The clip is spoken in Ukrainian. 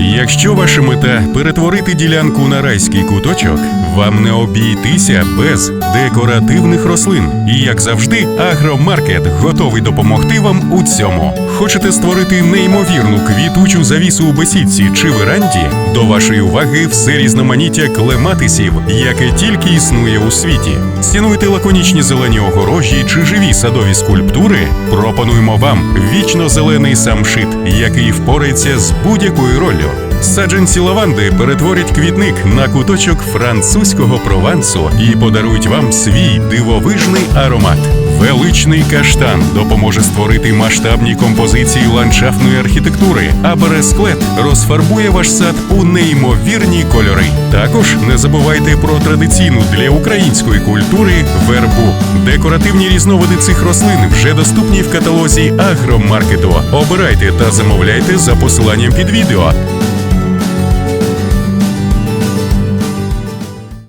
Якщо ваша мета перетворити ділянку на райський куточок, вам не обійтися без декоративних рослин. І як завжди, агромаркет готовий допомогти вам у цьому. Хочете створити неймовірну квітучу завісу у бесідці чи веранді? До вашої уваги все різноманіття клематисів, яке тільки існує у світі. Цінуєте лаконічні зелені огорожі чи живі садові скульптури? Пропонуємо вам вічно зелений самшит, який впорається з будь-якою роллю. Саджанці лаванди перетворять квітник на куточок французького провансу і подарують вам свій дивовижний аромат. Величний каштан допоможе створити масштабні композиції ландшафтної архітектури, а бересклет розфарбує ваш сад у неймовірні кольори. Також не забувайте про традиційну для української культури вербу. Декоративні різновиди цих рослин вже доступні в каталозі агромаркету. Обирайте та замовляйте за посиланням під відео.